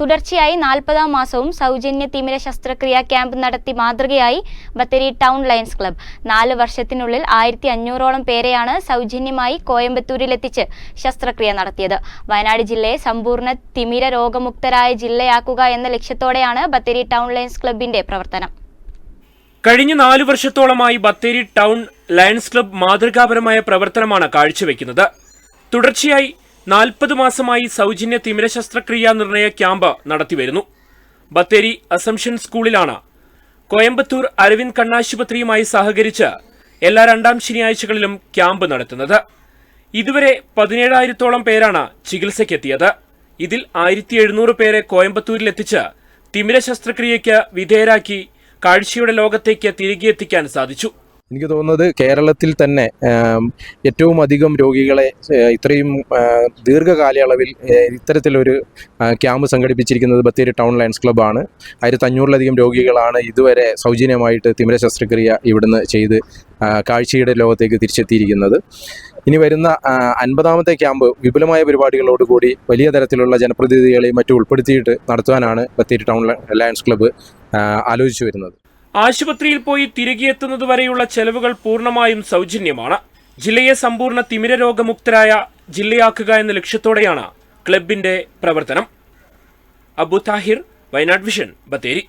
തുടർച്ചയായി നാൽപ്പതാം മാസവും സൗജന്യ തിമിര ശസ്ത്രക്രിയാ ക്യാമ്പ് നടത്തി മാതൃകയായി ബത്തേരി ടൗൺ ലയൺസ് ക്ലബ്. നാല് വർഷത്തിനുള്ളിൽ ആയിരത്തി അഞ്ഞൂറോളം പേരെയാണ് സൗജന്യമായി കോയമ്പത്തൂരിലെത്തിച്ച് ശസ്ത്രക്രിയ നടത്തിയത്. വയനാട് ജില്ലയെ സമ്പൂർണ തിമിര രോഗമുക്തരായ ജില്ലയാക്കുക എന്ന ലക്ഷ്യത്തോടെയാണ് ബത്തേരി ടൗൺ ലയൺസ് ക്ലബിന്റെ പ്രവർത്തനം. കഴിഞ്ഞ നാല് വർഷത്തോളമായി ബത്തേരി ടൗൺ ലയൺസ് ക്ലബ് മാതൃകാപരമായ പ്രവർത്തനമാണ് കാഴ്ചവെക്കുന്നത്. തുടർച്ചയായി നാൽപ്പത് മാസമായി സൗജന്യ തിമിര ശസ്ത്രക്രിയാ നിർണയ ക്യാമ്പ് നടത്തിവരുന്നു. ബത്തേരി അസംഷൻ സ്കൂളിലാണ് കോയമ്പത്തൂർ അരവിന്ദ് കണ്ണാശുപത്രിയുമായി സഹകരിച്ച് എല്ലാ രണ്ടാം ശനിയാഴ്ചകളിലും ക്യാമ്പ് നടത്തുന്നത്. ഇതുവരെ പതിനേഴായിരത്തോളം പേരാണ് ചികിത്സയ്ക്കെത്തിയത്. ഇതിൽ ആയിരത്തി എഴുന്നൂറ് പേരെ കോയമ്പത്തൂരിലെത്തിച്ച് തിമിര ശസ്ത്രക്രിയയ്ക്ക് വിധേയരാക്കി കാഴ്ചയുടെ ലോകത്തേക്ക് തിരികെ എത്തിക്കാൻ സാധിച്ചു. എനിക്ക് തോന്നുന്നത് കേരളത്തിൽ തന്നെ ഏറ്റവും അധികം രോഗികളെ ഇത്രയും ദീർഘകാലയളവിൽ ഇത്തരത്തിലൊരു ക്യാമ്പ് സംഘടിപ്പിച്ചിരിക്കുന്നത് ബത്തേരി ടൗൺ ലയൺസ് ക്ലബ്ബാണ്. ആയിരത്തി അഞ്ഞൂറിലധികം രോഗികളാണ് ഇതുവരെ സൗജന്യമായിട്ട് തിമിര ശസ്ത്രക്രിയ ഇവിടുന്ന് ചെയ്ത് കാഴ്ചയുടെ ലോകത്തേക്ക് തിരിച്ചെത്തിയിരിക്കുന്നത്. ഇനി വരുന്ന അൻപതാമത്തെ ക്യാമ്പ് വിപുലമായ പരിപാടികളോടുകൂടി വലിയ തരത്തിലുള്ള ജനപ്രതിനിധികളെയും മറ്റും ഉൾപ്പെടുത്തിയിട്ട് നടത്തുവാനാണ് ബത്തേരി ടൗൺ ലയൺസ് ക്ലബ്ബ് ആലോചിച്ചു വരുന്നത്. ആശുപത്രിയിൽ പോയി തിരികെ എത്തുന്നതുവരെയുള്ള ചെലവുകൾ പൂർണമായും സൗജന്യമാണ്. ജില്ലയെ സമ്പൂർണ തിമിര രോഗമുക്തരായ ജില്ലയാക്കുക എന്ന ലക്ഷ്യത്തോടെയാണ് ക്ലബിന്റെ പ്രവർത്തനം. അബു താഹിർ വയനാട് വിഷൻ ബത്തേരി.